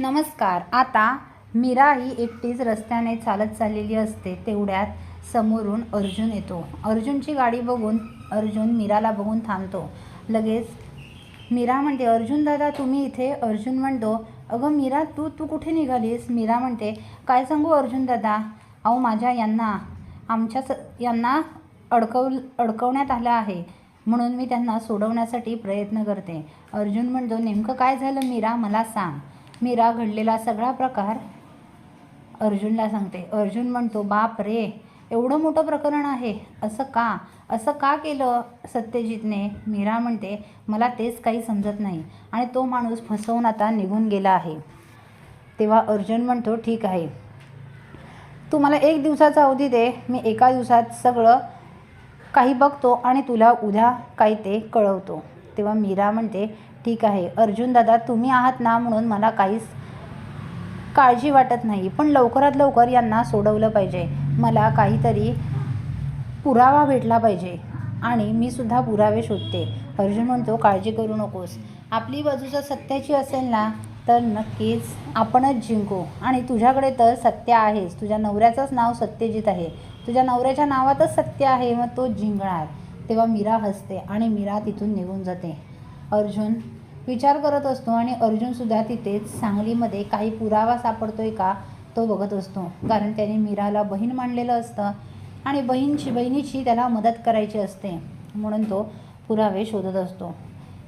नमस्कार. आता मीरा ही एकटीच रस्त्याने चालत चाललेली असते तेवढ्यात समोरून अर्जुन येतो. अर्जुनची गाडी बघून अर्जुन मीराला बघून थांबतो. लगेच मीरा म्हणते अर्जुन दादा तुम्ही इथे? अर्जुन म्हणतो अगं मीरा तू तू कुठे निघालीस? मीरा म्हणते काय सांगू अर्जुन दादा? अहो माझ्या यांना आमच्या स यांना अडकव अडकवण्यात आलं आहे. म्हणून मी त्यांना सोडवण्यासाठी प्रयत्न करते. अर्जुन म्हणतो नेमकं काय झालं मीरा? मला सांग. मीरा घडलेला सगळा प्रकार अर्जुनला सांगते. अर्जुन म्हणतो बाप रे एवढं मोठं प्रकरण आहे. असं का? असं का केलं सत्यजितने? मीरा म्हणते मला तेच काही समजत नाही. आणि तो माणूस फसवून आता निघून गेला आहे. तेव्हा अर्जुन म्हणतो ठीक आहे. तू मला एक दिवसाचा अवधी दे. मी एका दिवसात सगळं काही बघतो आणि तुला उद्या काही ते कळवतो. तेव्हा मीरा म्हणते ठीक आहे. अर्जुन दादा तुम्ही आहात ना म्हणून मला काहीच काळजी वाटत नाही. पण लवकरात लवकर यांना सोडवलं पाहिजे. मला काहीतरी पुरावा भेटला पाहिजे आणि मी सुद्धा पुरावे शोधते. अर्जुन म्हणतो काळजी करू नकोस. आपली बाजू जर सत्याची असेल ना तर नक्कीच आपणच जिंकू. आणि तुझ्याकडे तर सत्य आहेच. तुझ्या नवऱ्याचंच नाव सत्यजित आहे. तुझ्या नवऱ्याच्या नावातच सत्य आहे. मग तो जिंकणार. तेव्हा मीरा हसते आणि मीरा तिथून निघून जाते. अर्जुन विचार करत असतो आणि अर्जुनसुद्धा तिथेच सांगलीमध्ये काही पुरावा सापडतोय का तो बघत असतो. कारण त्याने मीराला बहीण मांडलेलं असतं आणि बहीणची बहिणीची त्याला मदत करायची असते. म्हणून तो पुरावे शोधत असतो.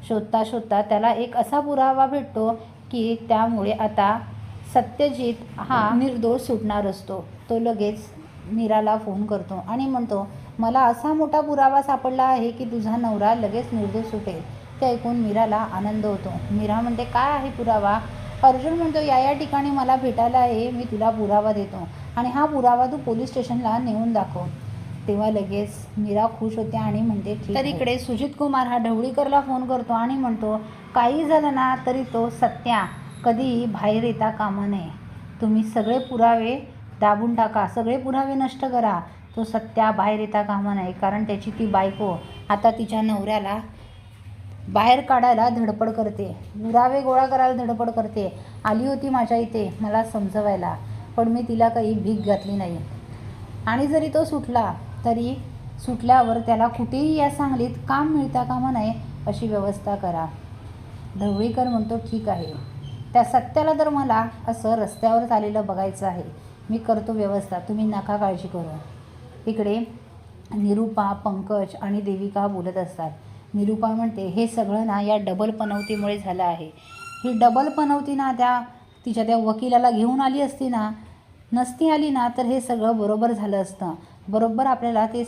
शोधता शोधता त्याला एक असा पुरावा भेटतो की त्यामुळे आता सत्यजित हा निर्दोष सुटणार असतो. तो लगेच मीराला फोन करतो आणि म्हणतो मला असा मोठा पुरावा सापडला आहे की तुझा नवरा लगेच निर्दोष सुटेल. ते ऐकून मीराला आनंद होतो. मीरा म्हणते काय आहे पुरावा? अर्जुन म्हणतो या या ठिकाणी मला भेटायला आहे मी तुला पुरावा देतो. आणि हा पुरावा तू पोलीस स्टेशनला नेऊन दाखव. तेव्हा लगेच मीरा खुश होते आणि म्हणते तर इकडे सुजित कुमार हा ढवळीकरला फोन करतो आणि म्हणतो काही झालं ना तरी तो सत्या कधीही बाहेर येता कामा नये. तुम्ही सगळे पुरावे दाबून टाका सगळे पुरावे नष्ट करा. तो सत्या बाहेर येता कामा नये कारण त्याची ती बायको आता तिच्या नवऱ्याला बाहेर काढायला धडपड करते. पुरावे गोळा करायला धडपड करते. आली होती माझ्या इथे मला समजवायला. पण मी तिला काही भीक घातली नाही. आणि जरी तो सुटला तरी सुटल्यावर त्याला कुठेही या सांगलीत काम मिळता कामा नये अशी व्यवस्था करा. ढवळीकर म्हणतो ठीक आहे. त्या सत्याला तर मला असं रस्त्यावर आलेलं बघायचं आहे. मी करतो व्यवस्था. तुम्ही नका काळजी करू. इकडे निरूपा पंकज आणि देविका बोलत असतात. निरूपा म्हणते हे सगळं ना या डबल पनवतीमुळे झालं आहे. ही डबल पनवती ना त्या तिच्या त्या वकिलाला घेऊन आली असती ना नसती आली ना तर हे सगळं बरोबर झालं असतं. बरोबर आपल्याला ते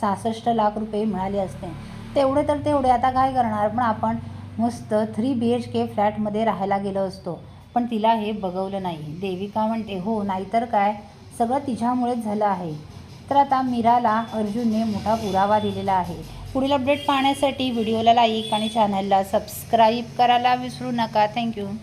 सहासष्ट लाख रुपये मिळाले असते. तेवढे तर तेवढे आता काय करणार? पण आपण मस्त थ्री बी एच के फ्लॅटमध्ये राहायला गेलो असतो. पण तिला हे बघवलं नाही. देविका म्हणते हो नाहीतर काय? सगळं तिच्यामुळेच झालं आहे. तर आता मीराला अर्जुनने मोठा पुरावा दिलेला आहे. पुढील अपडेट पाहण्यासाठी व्हिडिओला लाईक आणि चॅनलला सबस्क्राईब करायला विसरू नका. थँक्यू